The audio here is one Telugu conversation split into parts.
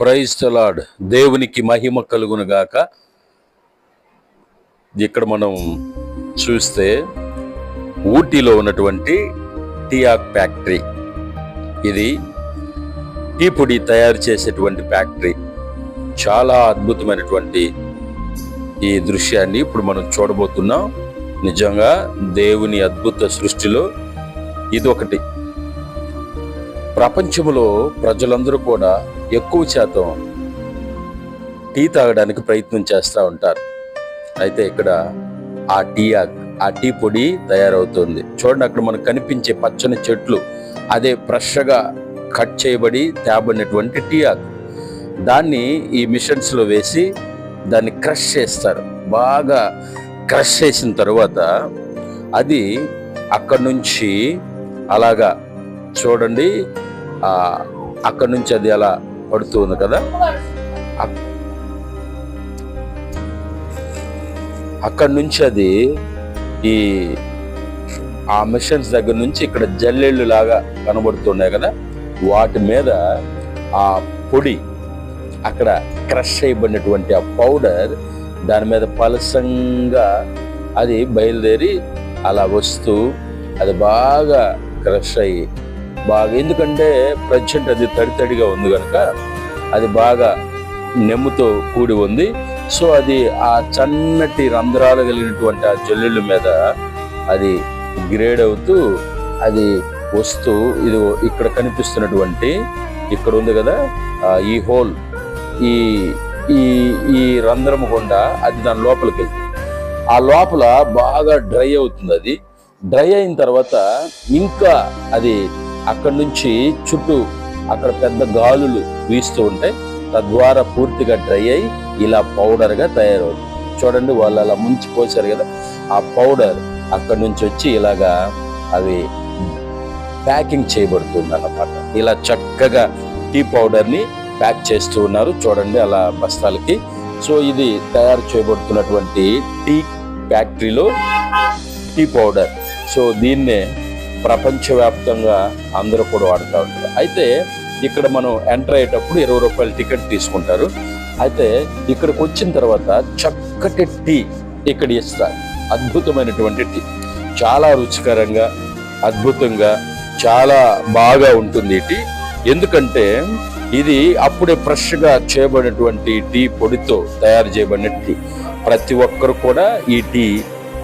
ప్రైజ్ దేవునికి మహిమ కలుగును గాక. ఇక్కడ మనం చూస్తే ఊటీలో ఉన్నటువంటి టీఆక్ ఫ్యాక్టరీ. ఇది టీ పొడి తయారు చేసేటువంటి ఫ్యాక్టరీ. చాలా అద్భుతమైనటువంటి ఈ దృశ్యాన్ని ఇప్పుడు మనం చూడబోతున్నాం. నిజంగా దేవుని అద్భుత సృష్టిలో ఇది ఒకటి ప్రపంచంలో ప్రజలందరూ కూడా ఎక్కువ శాతం టీ తాగడానికి ప్రయత్నం చేస్తూ ఉంటారు. అయితే ఇక్కడ ఆ టీ ఆక్ ఆ టీ పొడి తయారవుతుంది. చూడండి అక్కడ మనకు కనిపించే పచ్చని చెట్లు అదే ఫ్రెష్గా కట్ చేయబడి తేబడినటువంటి టీ ఆక్. దాన్ని ఈ మిషన్స్లో వేసి దాన్ని క్రష్ చేస్తారు. బాగా క్రష్ చేసిన తర్వాత అది అక్కడ నుంచి అలాగా చూడండి అక్కడి అక్కడ నుంచి అది అలా పడుతుంది కదా? అక్కడి అక్కడ నుంచి అది ఈ ఆ మిషన్స్ దగ్గర నుంచి ఇక్కడ జల్లెళ్ళు లాగా కనబడుతున్నాయి కదా? వాటి మీద ఆ పొడి అక్కడ క్రష్ చేయబడినటువంటి ఆ పౌడర్ దాని మీద పలసంగా అది బయలుదేరి అలా వస్తూ అది బాగా క్రష్ అయ్యి బాగా. ఎందుకంటే ప్రజెంట్ అది తడి తడిగా ఉంది కనుక అది బాగా నెమ్ముతో కూడి ఉంది. సో అది ఆ చన్నటి రంధ్రాలు కలిగినటువంటి ఆ జల్లుల మీద అది గ్రేడ్ అవుతూ అది వస్తూ ఇది ఇక్కడ కనిపిస్తున్నటువంటి ఇక్కడ ఉంది కదా ఈ హోల్. ఈ ఈ ఈ రంధ్రం గుండా అది దాని లోపలికి వెళ్తుంది. ఆ లోపల బాగా డ్రై అవుతుంది అది. డ్రై అయిన తర్వాత ఇంకా అది అక్కడ నుంచి చుట్టూ అక్కడ పెద్ద గాలులు వీస్తూ ఉంటాయి. తద్వారా పూర్తిగా డ్రై అయి ఇలా పౌడర్గా తయారవుతుంది. చూడండి వాళ్ళు అలా ముంచి పోసారు కదా ఆ పౌడర్ అక్కడ నుంచి వచ్చి ఇలాగా అవి ప్యాకింగ్ చేయబడుతుంది అన్నమాట ఇలా చక్కగా టీ పౌడర్ని ప్యాక్ చేస్తూ ఉన్నారు చూడండి అలా బస్తాలకి. సో ఇది తయారు చేయబడుతున్నటువంటి టీ ఫ్యాక్టరీలో టీ పౌడర్. సో దీన్నే ప్రపంచవ్యాప్తంగా అందరూ కూడా వాడుతూ ఉంటారు. అయితే ఇక్కడ మనం ఎంటర్ అయ్యేటప్పుడు ఇరవై రూపాయల టికెట్ తీసుకుంటారు. అయితే ఇక్కడికి వచ్చిన తర్వాత చక్కటి టీ ఇక్కడ ఇస్తారు. అద్భుతమైనటువంటి టీ. చాలా రుచికరంగా అద్భుతంగా చాలా బాగా ఉంటుంది ఈ టీ. ఎందుకంటే ఇది అప్పుడే ఫ్రెష్గా చేయబడినటువంటి టీ పొడితో తయారు చేయబడిన టీ. ప్రతి ఒక్కరు కూడా ఈ టీ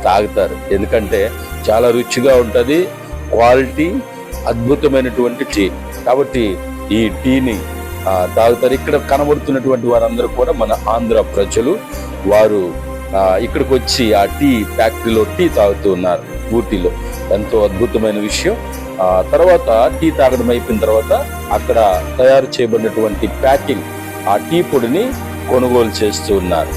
తాగుతారు. ఎందుకంటే చాలా రుచిగా ఉంటుంది క్వాలిటీ అద్భుతమైనటువంటి టీ. కాబట్టి ఈ టీని తాగుతారు. ఇక్కడ కనబడుతున్నటువంటి వారందరూ కూడా మన ఆంధ్ర ప్రజలు వారు ఇక్కడికి వచ్చి ఆ టీ ఫ్యాక్టరీలో టీ తాగుతూ ఉన్నారు ఊటీలో. ఎంతో అద్భుతమైన విషయం. ఆ తర్వాత టీ తాగడం అయిపోయిన తర్వాత అక్కడ తయారు చేయబడినటువంటి ప్యాకింగ్ ఆ టీ పొడిని కొనుగోలు చేస్తూ ఉన్నారు.